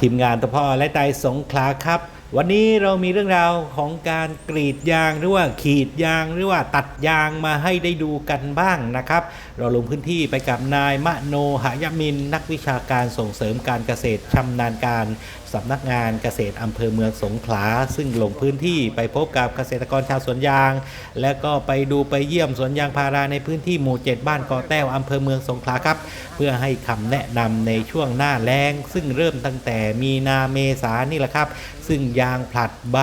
ทีมงานตะพ่อและไตสงขลาครับ วันนี้เรามีเรื่องราวของการกรีดยางหรือว่าขีดยางหรือว่าตัดยางมาให้ได้ดูกันบ้างนะครับ เราลงพื้นที่ไปกับนายมโนหายมิน นักวิชาการส่งเสริมการเกษตรชำนาญการสำนักงานเกษตรอำเภอเมืองสงขลา ซึ่งลงพื้นที่ไปพบกับเกษตรกรชาวสวนยาง และก็ไปดูไปเยี่ยมสวนยางพาราในพื้นที่หมู่ 7 บ้านกาะแต้วอำเภอเมืองสงขลาครับ เพื่อให้คำแนะนำในช่วงหน้าแล้ง ซึ่งเริ่มตั้งแต่มีนาเมษานี่แหละครับ ซึ่งยางผลัดใบ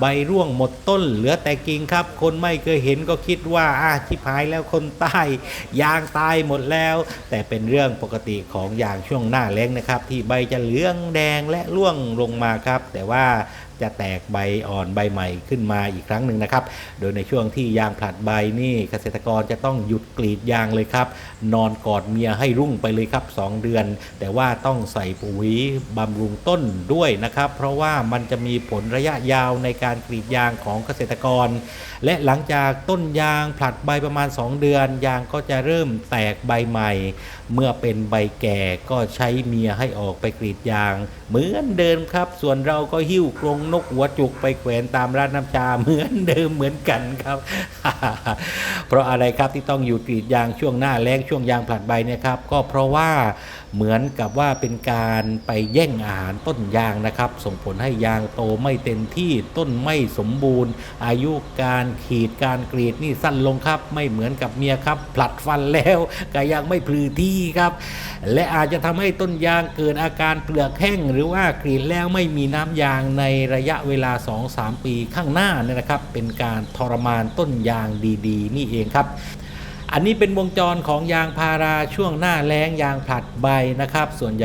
ใบร่วงหมดต้นเหลือแต่กิ่งครับ คนไม่เคยเห็นก็คิดว่าอาที่พายแล้วคนใต้ยางตายหมดแล้ว แต่เป็นเรื่องปกติของยางช่วงหน้าแล้งนะครับ ที่ใบจะเหลืองแดงและร่วงลงมาครับ แต่ว่า จะแตกใบอ่อนใบใหม่ขึ้นมาอีกครั้งหนึ่งนะครับ โดยในช่วงที่ยางผลัดใบนี่เกษตรกรจะต้องหยุดกรีดยางเลยครับ นอนกอดเมียให้รุ่งไปเลยครับ 2 เดือน แต่ว่าต้องใส่ปุ๋ยบำรุงต้นด้วยนะครับ เพราะว่ามันจะมีผลระยะยาวในการกรีดยางของเกษตรกร และหลังจากต้นยางผลัดใบประมาณ 2 เดือน ยางก็จะเริ่มแตกใบใหม่ เมื่อเป็นใบแก่ก็ใช้เมียให้ออกไปกรีดยาง เหมือนเดิมครับ ส่วนเราก็หิ้วกรงนกหัวจุกไปแขวนตามร้านน้ำชาเหมือนเดิมเหมือนกันครับ เพราะอะไรครับที่ต้องอยู่กรีดยางช่วงหน้าแล้งช่วงยางผลัดใบเนี่ยครับก็เพราะว่า เหมือนกับว่าเป็นการไปแย่งอาหารต้นยางนะครับ ส่งผลให้ยางโตไม่เต็มที่ต้นไม่สมบูรณ์ อายุการขีดการกรีดนี่สั้นลงครับ ไม่เหมือนกับเมียครับ ผลัดฟันแล้วก็ยังไม่พลือที่ครับ และอาจจะทำให้ต้นยางเกิดอาการเปลือกแห้ง หรือว่ากรีดแล้วไม่มีน้ำยางในระยะเวลา 2-3 ปีข้างหน้าเนี่ยนะครับ เป็นการทรมานต้นยางดี ๆ นี่เองครับ อันนี้เป็นวงจรของยางพาราช่วงหน้าแล้งยางผลัดใบนะครับ ส่วนใหญ่